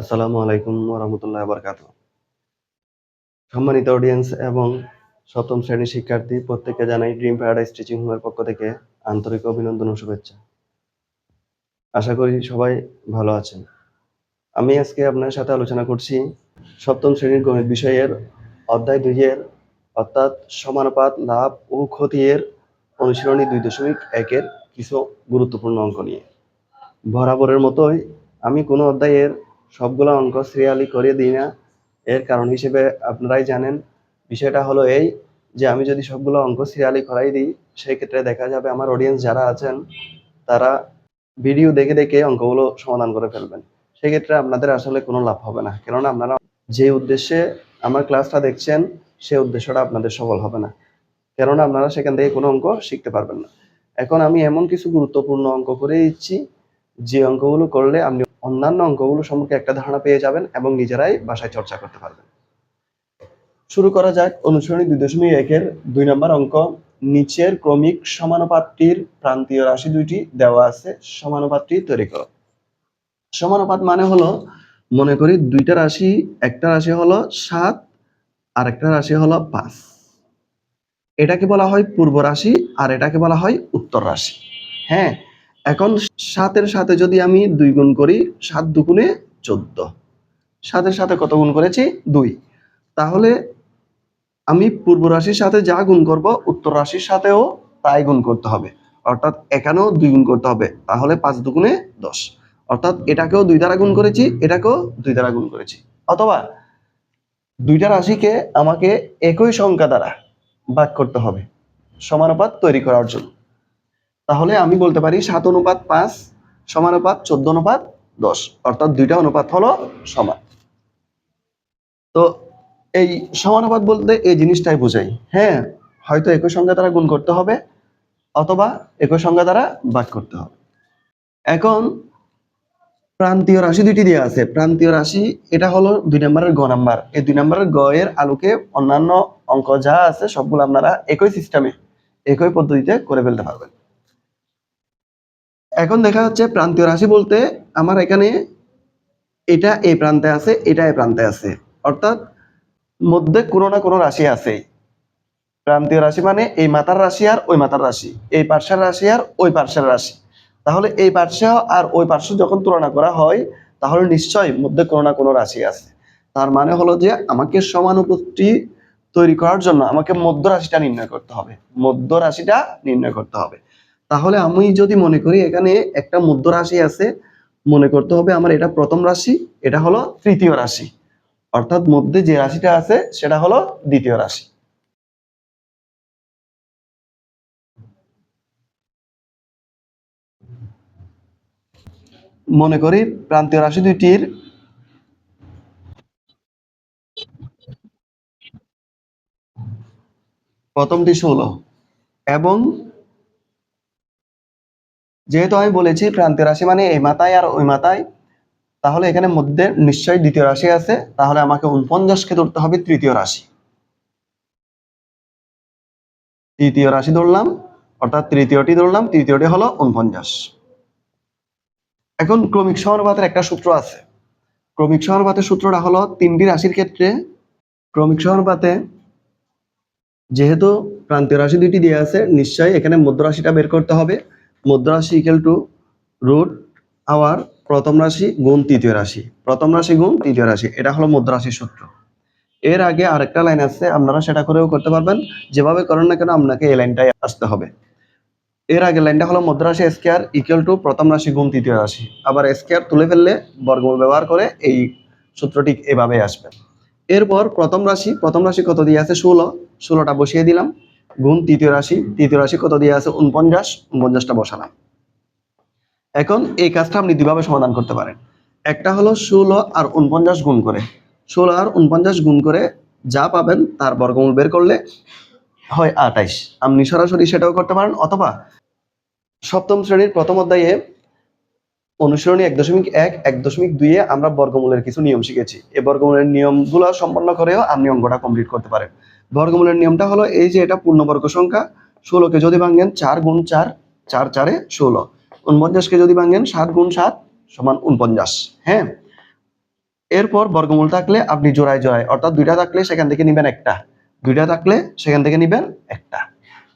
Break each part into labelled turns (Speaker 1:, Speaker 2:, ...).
Speaker 1: আসসালামু আলাইকুম রহমতুল্লাহ বরকাত সম্মানিত অডিয়েন্স এবং সপ্তম শ্রেণির শিক্ষার্থী, প্রত্যেককে জানাই ড্রিম প্যারাডাইস টিচিং হোমের পক্ষ থেকে আন্তরিক অভিনন্দন ও শুভেচ্ছা। আশা করি সবাই ভালো আছেন। আমি আজকে আপনার সাথে আলোচনা করছি সপ্তম শ্রেণির গণিত বিষয়ের অধ্যায় দুইয়ের অর্থাৎ সমানুপাত লাভ ও ক্ষতির অনুশীলনী দুই দশমিক একের কিছু গুরুত্বপূর্ণ অঙ্ক নিয়ে। বরাবরের মতোই আমি কোনো অধ্যায়ের সবগুলো অঙ্ক সিরিয়ালি করে দিই না। এর কারণ হিসেবে আপনারাই জানেন। বিষয়টা হলো এই যে, আমি যদি সবগুলো অঙ্ক সিরিয়ালি করাই দিই, সেই ক্ষেত্রে দেখা যাবে আমার অডিয়েন্স যারা আছেন, তারা ভিডিও দেখে দেখে অঙ্কগুলো সমাধান করে ফেলবেন। সেক্ষেত্রে আপনাদের আসলে কোনো লাভ হবে না। কেননা আপনারা যে উদ্দেশ্যে আমার ক্লাসটা দেখছেন সেই উদ্দেশ্যটা আপনাদের সফল হবে না। কেননা আপনারা সেখান থেকে কোনো অঙ্ক শিখতে পারবেন না। এখন আমি এমন কিছু গুরুত্বপূর্ণ অঙ্ক করে দিচ্ছি। যে অঙ্কগুলো করলে আপনি অন্যান্য অঙ্কগুলো সম্পর্কে একটা ধারণা পেয়ে যাবেন এবং নিজেরাই বাসায় চর্চা করতে পারবেন। শুরু করা যাক অনুসরণী দুই দশমিক একের দুই নম্বর অঙ্ক। নিচের ক্রমিক সমানুপাতটির প্রান্তীয় রাশি দুইটি দেওয়া আছে, সমানুপাতটি তৈরি করো। সমানুপাত মানে হলো, মনে করি দুইটা রাশি, একটা রাশি হলো সাত আর একটা রাশি হলো পাঁচ। এটাকে বলা হয় পূর্ব রাশি আর এটাকে বলা হয় উত্তর রাশি। হ্যাঁ এখন সাতের সাথে যদি আমি দুই গুণ করি, সাত দুগুণে চোদ্দ। সাতের সাথে কত গুণ করেছি? দুই। তাহলে আমি পূর্ব রাশির সাথে যা গুণ করব, উত্তর রাশির সাথেও তাই গুণ করতে হবে। অর্থাৎ এখানেও দুই গুণ করতে হবে, তাহলে পাঁচ দুগুণে দশ। অর্থাৎ এটাকেও দুই দ্বারা গুণ করেছি, এটাকেও দুই দ্বারা গুণ করেছি। অথবা দুইটা রাশিকে আমাকে একই সংখ্যা দ্বারা ভাগ করতে হবে, সমানুপাত তৈরি করার জন্য। তাহলে আমি বলতে পারি সাত অনুপাত পাঁচ সমানুপাত চোদ্দ অনুপাত দশ। অর্থাৎ দুইটা অনুপাত হলো সমান। তো এই সমানুপাত বলতে এই জিনিসটাই বোঝাই। হ্যাঁ হয়তো একই সংখ্যা দ্বারা গুণ করতে হবে অথবা একই সংখ্যা দ্বারা ভাগ করতে হবে। এখন প্রান্তীয় রাশি দুইটি দেওয়া আছে। প্রান্তীয় রাশি, এটা হলো দুই নম্বরের গ নাম্বার। এই দুই নম্বরের গ এর আলোকে অন্যান্য অঙ্ক যা আছে, সবগুলো আপনারা একই সিস্টেমে একই পদ্ধতিতে করে ফেলতে পারবেন। এখন দেখা যাচ্ছে প্রান্তীয় রাশি বলতে আমার এখানে এটা এই প্রান্তে আছে, এটা এই প্রান্তে আছে। অর্থাৎ মধ্যে কোনো না কোনো রাশি আছে। প্রান্তীয় রাশি মানে এই মাতার রাশি আর ওই মাতার রাশি। এই পার্শ্বের রাশি আর ওই পার্শ্বের রাশি। তাহলে এই পার্শ্ব আর ওই পার্শ্ব যখন তুলনা করা হয়, তাহলে নিশ্চয়ই মধ্যে কোনো না কোনো রাশি আছে। তার মানে হলো যে আমাকে সমানুপত্তি তৈরি করার জন্য আমাকে মধ্য রাশিটা নির্ণয় করতে হবে। মধ্য রাশিটা নির্ণয় করতে হবে। তাহলে আমি যদি মনে করি এখানে একটা মধ্য রাশি আছে, মনে করতে হবে আমার এটা প্রথম রাশি, এটা হলো তৃতীয় রাশি। অর্থাৎ মধ্যে যে রাশিটা আছে, সেটা হলো দ্বিতীয় রাশি। মনে করি প্রান্তীয় রাশি দুইটির প্রথমটি ষোলো এবং যেহেতু আমি বলেছি প্রান্তীয় রাশি মানে এই মাথায় আর ওই মাথায়, তাহলে এখানে মধ্যে নিশ্চয়ই দ্বিতীয় রাশি আছে, তাহলে আমাকে উনপঞ্চাশকে ধরতে হবে তৃতীয় রাশি। তৃতীয় রাশি ধরলাম, অর্থাৎ তৃতীয়টি ধরলাম, তৃতীয়টি হলো উনপঞ্চাশ এখন ক্রমিক সমানুপাতের একটা সূত্র আছে। ক্রমিক সমানুপাতের সূত্রটা হলো তিনটি রাশির ক্ষেত্রে, ক্রমিক সমানুপাতে যেহেতু প্রান্তীয় রাশি দুইটি দিয়ে আছে, নিশ্চয়ই এখানে মধ্য রাশিটা বের করতে হবে। মধ্য রাশি ইকুয়াল টু রুট আওয়ার প্রথম রাশি গুণ তৃতীয় রাশি। প্রথম রাশি গুণ তৃতীয় রাশি, এটা হলো মধ্য রাশির সূত্র। এর আগে আরেকটা লাইন আছে, আপনারা সেটা করেও করতে পারবেন। যেভাবে করেন না কেন, আপনাকে এই লাইনটাই আসতে হবে। এর আগে লাইনটা হলো রাশি স্কোয়ার ইকুয়াল টু প্রথম রাশি গুণ তৃতীয় রাশি। আবার স্কোয়ার তুলে ফেললে বর্গমূল ব্যবহার করে এই সূত্রটি এভাবে আসবে। এরপর প্রথম রাশি প্রথম রাশি কত দিয়ে আছে? ষোলো। ষোলোটা বসিয়ে দিলাম। গুণ তৃতীয় রাশি। তৃতীয় রাশি কত দিয়ে আছে? উনপঞ্চাশ। উনপঞ্চাশটা বসালাম। এখন এই কাজটা আপনি দুইভাবে সমাধান করতে পারেন। একটা হলো ষোলো আর উনপঞ্চাশ গুণ করে। ষোলো আর উনপঞ্চাশ গুণ করে যা পাবেন তার বর্গমূল বের করলে হয় আটাইশ আপনি সরাসরি সেটাও করতে পারেন অথবা সপ্তম শ্রেণির প্রথম অধ্যায়ে অনুসরণী এক দশমিক এক এক দশমিক দুইয়ে আমরা বর্গমূলের কিছু নিয়ম শিখেছি। এই বর্গমূলের নিয়মগুলো সম্পন্ন করেও আপনি অঙ্কটা কমপ্লিট করতে পারেন। বর্গমূলের নিয়মটা হলো এই যে এটা পূর্ণবর্গ সংখ্যা, ষোলোকে যদি ভাঙেন চার গুণ চার চার চারে ষোলো। উনপঞ্চাশকে যদি ভাঙেন সাত গুণ সাত সমান উনপঞ্চাশ হ্যাঁ? এরপর বর্গমূল থাকলে আপনি জোড়ায় জোড়ায়, অর্থাৎ দুইটা থাকলে সেখান থেকে নিবেন একটা, দুইটা থাকলে সেখান থেকে নিবেন একটা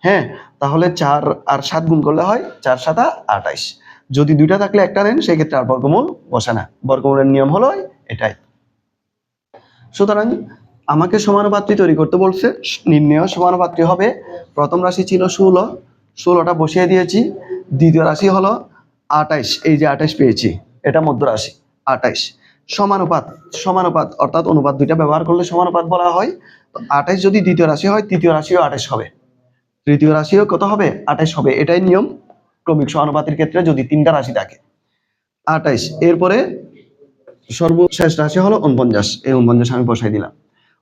Speaker 1: হ্যাঁ? তাহলে চার আর সাত গুণ করলে হয় চার সাতা আঠাইশ যদি দুইটা থাকলে একটা নেন সেক্ষেত্রে আর বর্গমূল বসে না। বর্গমূলের নিয়ম হলো এটাই। সুতরাং আমাকে সমানুপাত্রী তৈরি করতে বলছে। নির্ণয় সমানুপাত্রী হবে। প্রথম রাশি ছিল ষোলো। ষোলোটা বসিয়ে দিয়েছি। দ্বিতীয় রাশি হলো আঠাইশ। এই যে আঠাইশ পেয়েছি, এটা মধ্য রাশি, আঠাইশ। সমানুপাত সমানুপাত অর্থাৎ অনুপাত দুইটা ব্যবহার করলে সমানুপাত বলা হয়। তো আঠাইশ যদি দ্বিতীয় রাশি হয়, তৃতীয় রাশিও আঠাইশ হবে। তৃতীয় রাশিও কত হবে? আঠাইশ হবে। এটাই নিয়ম। ক্রমিক সমানুপাতের ক্ষেত্রে যদি তিনটা রাশি থাকে। আঠাইশ। এরপরে সর্বশেষ রাশি হলো উনপঞ্চাশ এই উনপঞ্চাশ আমি বসাই দিলাম।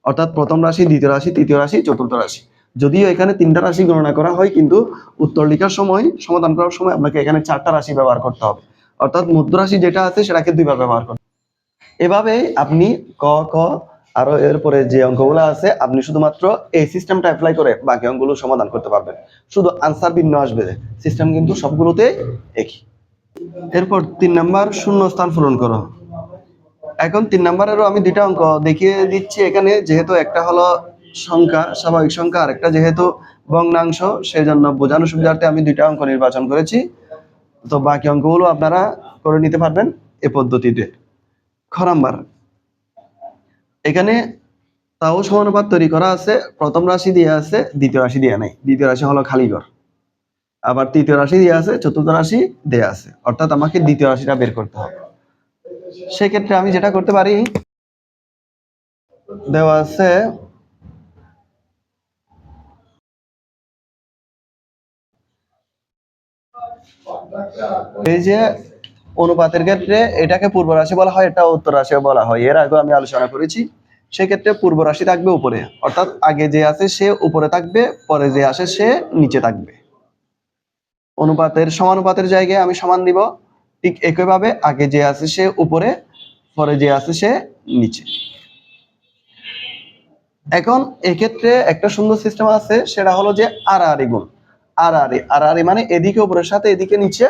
Speaker 1: অর্থাৎ প্রথম রাশি, দ্বিতীয় রাশি, তৃতীয় রাশি, চতুর্থ রাশি। যদিও এখানে তিনটা রাশি গণনা করা হয়, কিন্তু উত্তর লেখার সময়, সমাধান করার সময় আপনাকে এখানে চারটা রাশি ব্যবহার করতে হবে। অর্থাৎ মধ্য রাশি যেটা আছে, সেটাকে দুইবার ব্যবহার করতে। এভাবে আপনি ক ক আরও এরপরে যে অঙ্কগুলো আছে, আপনি শুধুমাত্র এই সিস্টেমটা অ্যাপ্লাই করে বাকি অঙ্কগুলো সমাধান করতে পারবেন। শুধু আনসার ভিন্ন আসবে সিস্টেম কিন্তু সবগুলোতে একই। এরপর তিন নাম্বার, শূন্য স্থান পূরণ করো। এখন তিন নাম্বারেরও আমি দুইটা অঙ্ক দেখিয়ে দিচ্ছি। এখানে যেহেতু একটা হলো সংখ্যা, স্বাভাবিক সংখ্যা, আর একটা যেহেতু ভগ্নাংশ, সেজন্য বোঝানো সুবিধার্থে আমি দুইটা অঙ্ক নির্বাচন করেছি। তো বাকি অঙ্কগুলো আপনারা করে নিতে পারবেন এ পদ্ধতিতে। খ নাম্বার। এখানে তাও সমানুপাত তৈরি করা আছে। প্রথম রাশি দিয়ে আছে, দ্বিতীয় রাশি দিয়ে নেই। দ্বিতীয় রাশি হলো খালি ঘর আবার তৃতীয় রাশি দিয়ে আছে, চতুর্থ রাশি দেয়া আছে। অর্থাৎ আমাকে দ্বিতীয় রাশিটা বের করতে হবে। সেক্ষেত্রে আমি যেটা করতে পারি, দেওয়া আছে এই যে অনুপাতের ক্ষেত্রে এটাকে পূর্ব রাশি বলা হয় এটা উত্তর রাশি বলা হয়। এর আগেও আমি আলোচনা করেছি, সেক্ষেত্রে পূর্ব রাশি থাকবে উপরে। অর্থাৎ আগে যে আছে সে উপরে থাকবে, পরে যে আসে সে নিচে থাকবে। অনুপাতের সমানুপাতের জায়গায় আমি সমান দিব। ঠিক একইভাবে আগে যে আছে সে উপরে, পরে যে আছে সে নিচে। এখন এক্ষেত্রে একটা সুন্দর সিস্টেম আছে, সেটা হলো যে আর আড়াআড়ি গুণ। আড়াআড়ি আড়াআড়ি মানে এদিকে উপরের সাথে এদিকে নিচে,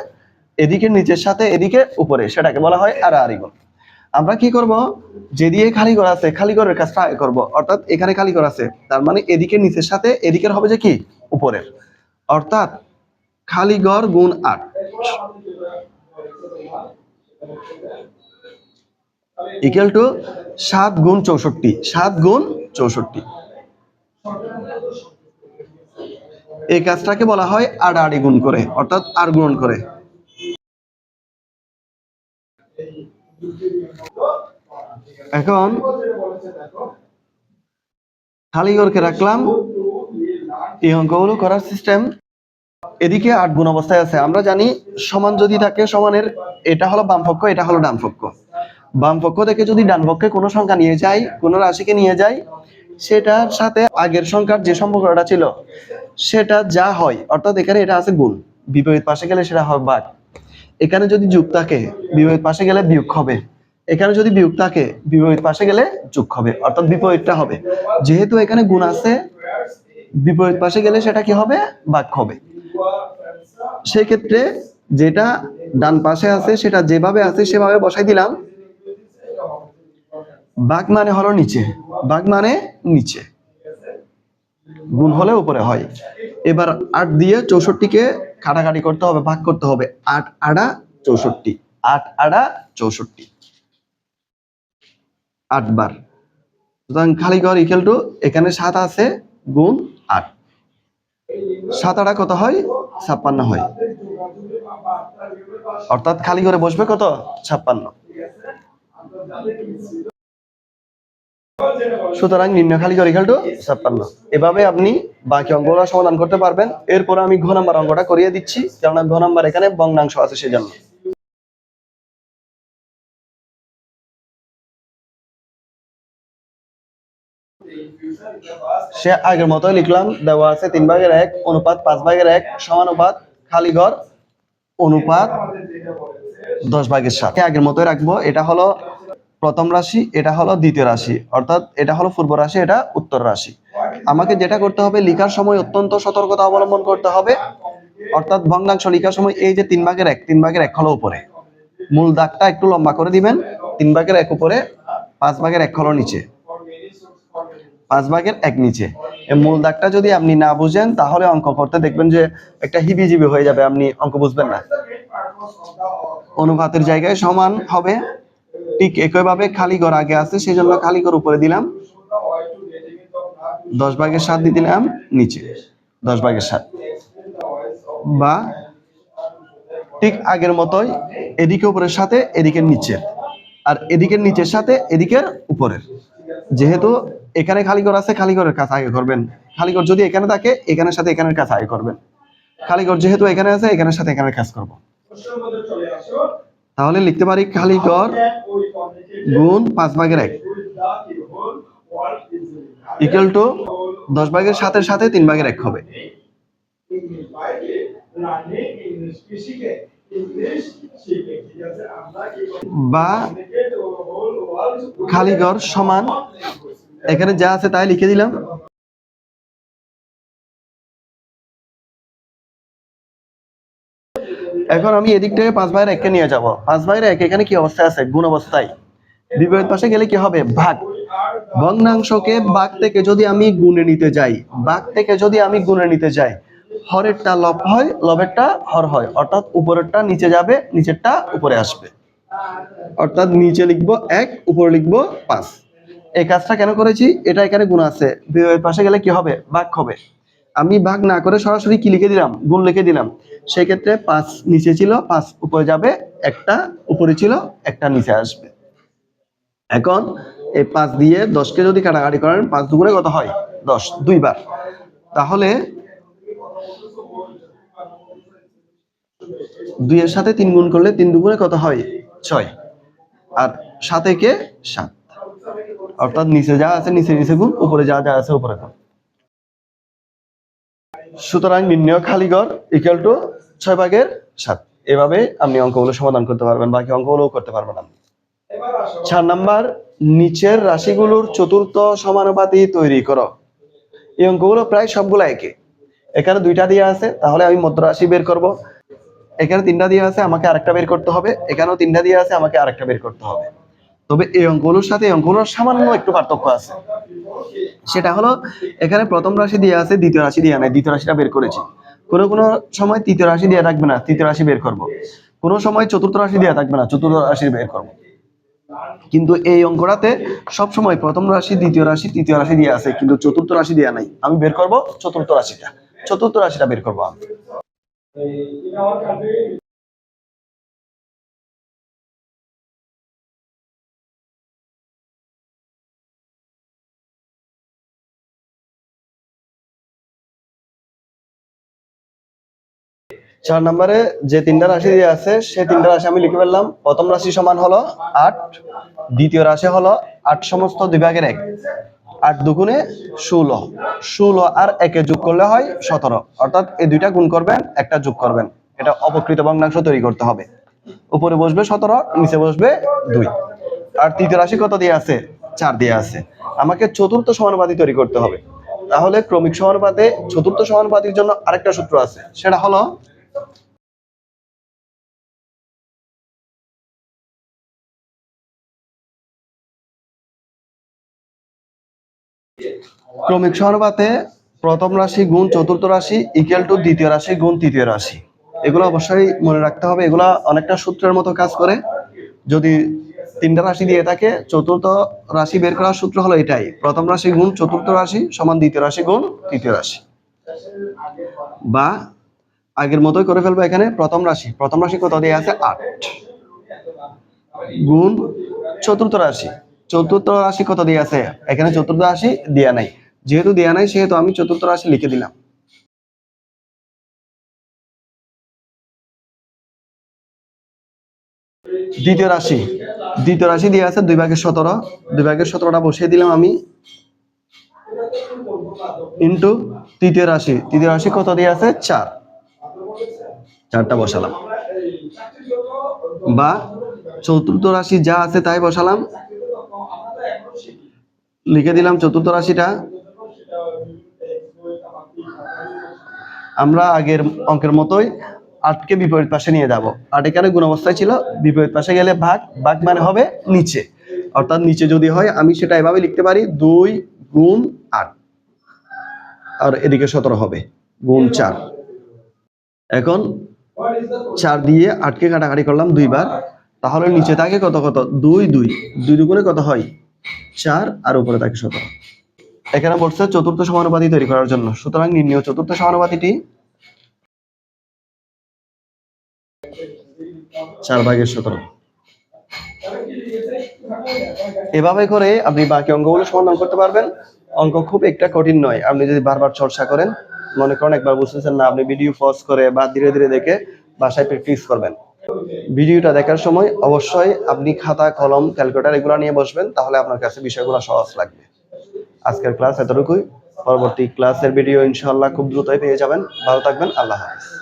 Speaker 1: এদিকে নিচের সাথে এদিকে উপরে, সেটাকে বলা হয় আড়াআড়ি গুণ। আমরা কি করব? যেদিকে খালি ঘর আছে, খালি ঘরের কাজটা করব। অর্থাৎ এখানে খালি ঘর আছে, তার মানে এদিকে নিচের সাথে এদিকের হবে যে কি? উপরের। অর্থাৎ খালি ঘর গুণ আট। ইকুয়াল টু সাত গুণ চৌষট্টি, সাত গুণ চৌষট্টি। এই কাজটাকে বলা হয় আড়াআড়ি গুণ করে, অর্থাৎ আর গুণ করে। এখন খালি ঘরকে রাখলাম। এই অঙ্কগুলো করার সিস্টেম এদিকে আট গুণ অবস্থায় আছে। আমরা জানি সমান যদি থাকে সমানের, এটা হলো বাম পক্ষ এটা হলো ডান পক্ষ বাম পক্ষ থেকে যদি ডান পক্ষে কোনো সংখ্যা নিয়ে যাই কোনো রাশিকে নিয়ে যাই সেটার সাথে আগের সংখ্যার যে সম্পর্কটা ছিল, সেটা যা হয়, অর্থাৎ এখানে এটা আছে গুণ। বিপরীত পাশে গেলে সেটা হবে বাদ এখানে যদি যুগ থাকে, বিপরীত পাশে গেলে বিয়োগ হবে। এখানে যদি বিয়োগ থাকে, বিপরীত পাশে গেলে যোগ হবে, অর্থাৎ বিপরীতটা হবে। যেহেতু এখানে গুণ আছে, বিপরীত পাশে গেলে সেটা কি হবে? বাক হবে। সেক্ষেত্রে যেটা ডান পাশে আছে, সেটা যেভাবে আছে, সেভাবে বসাই দিলাম। বাঘ মানে হলো নিচে। বাঘ মানে নিচে। গুণ হলে উপরে হয়। এবার আট দিয়ে চৌষট্টিকে কাটাকাটি করতে হবে, ভাগ করতে হবে। আট আড়া চৌষট্টি। আট আড়া চৌষট্টি। আট বার সুতরাং খালি ঘর ইকুয়াল টু এখানে সাত আছে, গুণ আট। সাত আড়া কত হয়? ছাপ্পান্ন হয়। অর্থাৎ খালি করে বসবে কত? ছাপ্পান্ন। সুতরাং নিম্ন খালি করে ছাপ্পান্ন। এভাবে আপনি বাকি অঙ্কগুলো সমাধান করতে পারবেন। এরপর আমি ঘ নাম্বার অঙ্কটা করিয়ে দিচ্ছি, কেননা ঘ নাম্বার এখানে বঙ্গাংশ আছে সেজন্য। সে আগের মতো লিখলাম, দেওয়া আছে তিন ভাগের এক, অনুপাত পাঁচ ভাগের এক সমানুপাত খালি ঘর, অনুপাত দশ ভাগের সাত। আগের মতোই রাখব, এটা হলো প্রথম রাশি, এটা হলো দ্বিতীয় রাশি, অর্থাৎ এটা হলো পূর্ব রাশি, এটা উত্তর রাশি। আমাকে যেটা করতে হবে, লিখার সময় অত্যন্ত সতর্কতা অবলম্বন করতে হবে, অর্থাৎ ভগ্নাংশ লেখার সময় এই যে তিন ভাগের এক, তিন ভাগের এক হলো উপরে। মূল দাগটা একটু লম্বা করে দিবেন, তিন ভাগের এক উপরে, পাঁচ ভাগের এক হলো নিচে। ভাগের এক নিচে। এই মূল দাগটা যদি আপনি না বুঝেন, তাহলে অঙ্ক করতে দেখবেন যে একটা হিবিজিবি হয়ে যাবে, আপনি অঙ্ক বুঝবেন না। অনুপাতের জায়গায় সমান হবে, ঠিক একইভাবে খালি ঘর আগে আছে সেই জন্য খালি ঘর উপরে দিলাম। দশ ভাগের সাত দিয়ে দিলাম, নিচে। দশ ভাগের সাত। বা ঠিক আগের মতোই এদিকে উপরের সাথে এদিকের নিচের। আর এদিকের নিচের সাথে এদিকের উপরের। যেহেতু এখানে খালি ঘর আছে, খালি ঘরের আগে করবেন। খালি ঘর যদি এখানে থাকে, এখানের সাথে এখানের কাজ আগে করবেন। খালি ঘর যেহেতু এখানে আছে, এখানের সাথে এখানের কাজ করব। তাহলে লিখতে পারি খালি ঘর গুণ পাঁচ ভাগের এক। ইকুয়াল টু দশ ভাগের সাতের সাথে তিন ভাগের এক হবে। বা
Speaker 2: হোল ওয়ার্ল্ড
Speaker 1: খালি ঘর সমান এখানে যা আছে তাই লিখে দিলাম। এখন আমি এদিক থেকে পাঁচ ভাইয়ের একে নিয়ে যাব। পাঁচ ভাইয়ের এক, এখানে কি অবস্থায় আছে? গুণ অবস্থায়। বিপরীত পাশে গেলে কি হবে? ভাগ। ভগ্নাংশকে বাঘ থেকে যদি আমি গুণে নিতে যাই, বাঘ থেকে যদি আমি গুণে নিতে যাই, হরেরটা লব হয়, লবেরটা হর হয়। অর্থাৎ উপরেরটা নিচে যাবে, নিচেরটা উপরে আসবে। অর্থাৎ নিচে লিখব এক, উপরে লিখব পাঁচ। এই কাজটা কেন করেছি? এটা এখানে গুণ আছে? পাশে গেলে কি হবে? ভাগ হবে। আমি ভাগ না করে সরাসরি কি লিখে দিলাম? গুণ লিখে দিলাম। সেই ক্ষেত্রে পাঁচ নিচে ছিল, পাঁচ উপরে যাবে, একটা উপরে ছিল, একটা নিচে আসবে। এখন এই পাঁচ দিয়ে দশকে যদি কাটাকাটি করেন, পাঁচ দুগুণে কত হয়? দশ, দুইবার। তাহলে দুইয়ের সাথে তিন গুণ করলে তিন দুগুণে কত হয়? ছয়। আর সাত একে সাত। অর্থাৎ নিচে যা আছে, নিচে নিচে গুণ, উপরে যা যা আছে, উপরে গুণ। সুতরাং নির্ণয় খালি ঘর ইকুয়াল টু ছয় ভাগের সাত। এভাবে আপনি অঙ্কগুলো সমাধান করতে পারবেন, বাকি অঙ্কগুলোও করতে পারবেন আপনি। চার নাম্বার, নিচের রাশিগুলোর চতুর্থ সমানুপাতি তৈরি করো। এই অঙ্কগুলো প্রায় সবগুলো একে এখানে দুইটা দিয়ে আছে, তাহলে আমি মধ্য রাশি বের করব। এখানে তিনটা দিয়ে আছে, আমাকে আরেকটা বের করতে হবে। এখানেও তিনটা দিয়ে আছে, আমাকে আরেকটা বের করতে হবে। তবে এই অঙ্কগুলোর সাথে এই অঙ্কগুলোর সামান্য একটু পার্থক্য আছে। সেটা হলো, এখানে প্রথম রাশি দিয়ে আছে, দ্বিতীয় রাশি দিয়ে নাই, দ্বিতীয় রাশিটা বের করেছি। কোনো কোনো সময় তৃতীয় রাশি দিয়ে থাকবে না, তৃতীয় রাশি বের করব। কোনো সময় চতুর্থ রাশি দিয়ে থাকবে না, চতুর্থ রাশি বের করব। কিন্তু এই অঙ্কটাতে সবসময় প্রথম রাশি, দ্বিতীয় রাশি, তৃতীয় রাশি দিয়ে আছে, কিন্তু চতুর্থ রাশি দেওয়া নাই। আমি বের করব চতুর্থ রাশিটা চতুর্থ রাশিটা বের করব চার নম্বরে যে তিনটা রাশি দিয়ে আছে, সে তিনটা রাশি আমি লিখে ফেললাম। প্রথম রাশি সমান হলো আট, দ্বিতীয় রাশি হলো আট সমস্ত দুই ভাগের এক। আট দুগুণে ষোলো। ষোলো আর একে যোগ করলে হয় সতেরো। অর্থাৎ এই দুইটা গুণ করবেন, একটা যোগ করবেন। এটা অপকৃত ভগ্নাংশ তৈরি করতে হবে। উপরে বসবে সতেরো, নিচে বসবে দুই। আর তৃতীয় রাশি কত দিয়ে আছে? চার দিয়ে আছে। আমাকে চতুর্থ সমানুপাতি তৈরি করতে হবে। তাহলে ক্রমিক সমানুপাতে চতুর্থ সমানুপাতির জন্য আরেকটা সূত্র আছে। সেটা হলো ক্রমিক সমানুপাতে প্রথম রাশি গুণ চতুর্থ রাশি ইকুয়াল টু দ্বিতীয় রাশি গুণ তৃতীয় রাশি। এগুলো অবশ্যই মনে রাখতে হবে। এগুলা অনেকটা সূত্রের মতো কাজ করে। যদি তিনটা রাশি দিয়ে থাকে, চতুর্থ রাশি বের করার সূত্র হলো এটাই। প্রথম রাশি গুণ চতুর্থ রাশি সমান দ্বিতীয় রাশি গুণ তৃতীয় রাশি। বা আগের মতোই করে ফেলব এখানে, প্রথম রাশি। প্রথম রাশি কত দিয়ে আছে? আট। গুণ চতুর্থ রাশি। চতুর্থ রাশি কত দিয়ে আছে? এখানে চতুর্থ রাশি দেয়া নাই। যেহেতু দেয়া নাই, সেহেতু আমি চতুর্থ রাশি লিখে দিলাম। দ্বিতীয় রাশি। দ্বিতীয় রাশি দিয়ে আছে দুই ভাগের সতেরো। দুই ভাগের সতেরোটা বসিয়ে দিলাম আমি। ইন্টু তৃতীয় রাশি। তৃতীয় রাশি কত দিয়ে আছে? চার। চারটা বসালাম। বা চতুর্থ রাশি যা আছে তাই বসালাম। লিখে দিলাম চতুর্থ রাশিটা। আমরা আগের অঙ্কের মতোই আটকে বিপরীত পাশে নিয়ে যাব। আট এখানে গুণ অবস্থায় ছিল, বিপরীত পাশে গেলে ভাগ ভাগ মানে হবে নিচে। অর্থাৎ নিচে যদি হয়, আমি সেটা এভাবে লিখতে পারি, দুই গুণ আট। আর এদিকে সতেরো হবে, গুণ চার। এখন? চার দিয়ে আটকে কাটাকাটি করলাম দুইবার, তাহলে নিচে থাকে কত কত? দুই দুই। দুই দুগুণে কত হয়? চার, আর উপরে থাকে সতেরো। এখানে বলছে চতুর্থ সমানুপাতি তৈরি করার জন্য। সুতরাং নির্ণয় চতুর্থ সমানুপাতিটি চার ভাগের সতেরো। এভাবে করে আপনি বাকি অঙ্কগুলো সমাধান করতে পারবেন। অঙ্ক খুব একটা কঠিন নয়। আপনি যদি বারবার চর্চা করেন, মনে করেন একবার বুঝতেছেন না, আপনি ভিডিও পজ করে বা ধীরে ধীরে দেখে বাসায় প্র্যাকটিস করবেন। ভিডিওটা দেখার সময় অবশ্যই আপনি খাতা, কলম ক্যালকুলেটর এগুলো নিয়ে বসবেন, তাহলে আপনার কাছে বিষয়গুলো সহজ লাগবে। আজকের ক্লাস এতটুকুই। পরবর্তী ক্লাসের ভিডিও ইনশাল্লাহ খুব দ্রুতই পেয়ে যাবেন। ভালো থাকবেন। আল্লাহ হাফেজ।